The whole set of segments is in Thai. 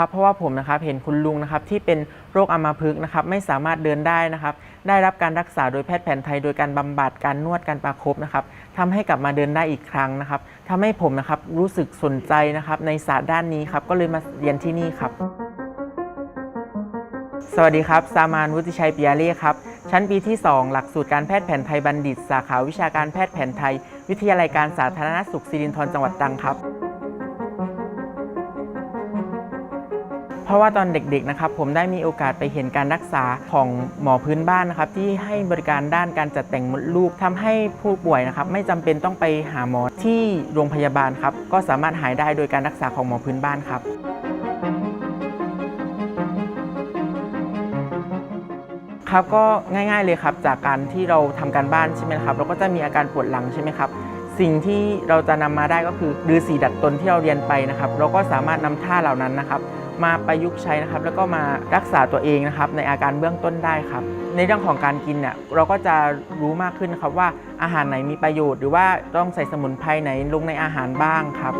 ครับ เพราะว่าผมนะครับเห็นคุณลุงนะครับที่เป็นโรคอัมพฤกษ์นะครับไม่สามารถเดินได้นะครับ ได้รับการรักษาโดยแพทย์แผนไทย โดยการบำบัดการนวดการประคบนะครับทำให้กลับมาเดินได้อีกครั้งนะครับทำให้ผมนะครับรู้สึกสนใจนะครับในศาสตร์ด้านนี้ครับก็เลยมาเรียนที่นี่ครับ สวัสดีครับสามานวุฒิชัยปิยาเล่ครับชั้นปีที่ 2 หลักสูตรการแพทย์แผนไทยบัณฑิต สาขาวิชาการแพทย์แผนไทย วิทยาลัยการสาธารณสุขสิรินธรจังหวัดตรังครับ ราะว่าตอนเด็กๆนะครับผมได้มีโอกาสไปเห็นการรักษาของหมอพื้นบ้านนะครับที่ให้บริการด้านการจัดแต่งมดลูกทำให้ผู้ป่วยนะครับไม่จำเป็นต้องไปหาหมอที่โรงพยาบาลครับก็สามารถหายได้โดยการรักษาของหมอพื้นบ้านครับครับก็ง่ายๆเลยครับจากการที่เราทำการบ้านใช่ไหมครับเราก็จะมีอาการปวดหลังใช่ไหมครับ สิ่งที่เราจะนำมาได้ก็คือฤาษีดัดตนที่เราเรียนไปนะครับ เราก็สามารถนำท่าเหล่านั้นนะครับ มาประยุกต์ใช้นะครับ แล้วก็มารักษาตัวเองนะครับ ในอาการเบื้องต้นได้ครับ ในเรื่องของการกินเนี่ยเราก็จะรู้มากขึ้นครับว่าอาหารไหนมีประโยชน์ หรือว่าต้องใส่สมุนไพรไหนลงในอาหารบ้างครับ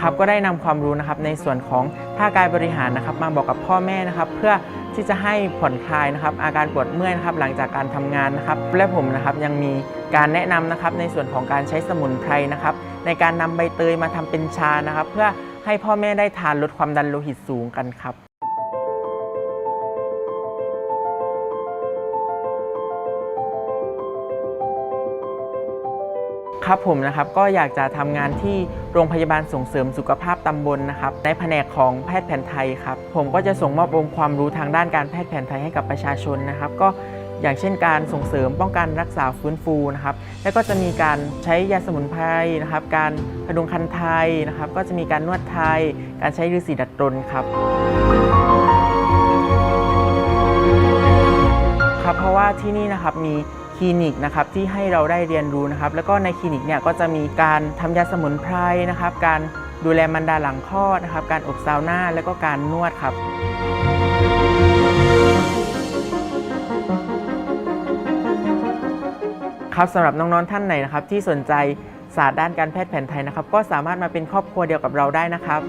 ครับก็ได้นำความรู้นะครับในส่วนของท่ากายบริหารนะครับมาบอกกับพ่อแม่นะครับ เพื่อที่จะให้ผ่อนคลายนะครับ อาการปวดเมื่อยนะครับหลังจากการทำงานนะครับ และผมนะครับยังมีการแนะนำนะครับในส่วนของการใช้สมุนไพรนะครับ ในการนำใบเตยมาทำเป็นชานะครับ เพื่อให้พ่อแม่ได้ทานลดความดันโลหิตสูงกันครับครับผมนะครับก็อยากจะทำงานที่โรงพยาบาลส่งเสริมสุขภาพตำบลนะครับในแผนกของแพทย์แผนไทยครับผมก็จะส่งมอบองค์ความรู้ทางด้านการแพทย์แผนไทยให้กับประชาชนนะครับ ก็ อย่างเช่นการส่งเสริมป้องกันรักษาฟื้นฟูนะครับแล้วก็จะมีการใช้ยาสมุนไพรนะครับ การพดุงคันไทยนะครับ ก็จะมีการนวดไทย การใช้ฤาษีดัดตนครับครับเพราะว่าที่นี่นะครับมีคลินิกนะครับที่ให้เราได้เรียนรู้นะครับ แล้วก็ในคลินิกเนี่ยก็จะมีการทำยาสมุนไพรนะครับ การดูแลมันดาหลังคลอดนะครับ การอบซาวน่าแล้วก็การนวดครับ ครับสำหรับน้องๆท่านไหนนะครับ ที่สนใจศาสตร์ด้านการแพทย์แผนไทยนะครับ ก็สามารถมาเป็นครอบครัวเดียวกับเราได้นะครับ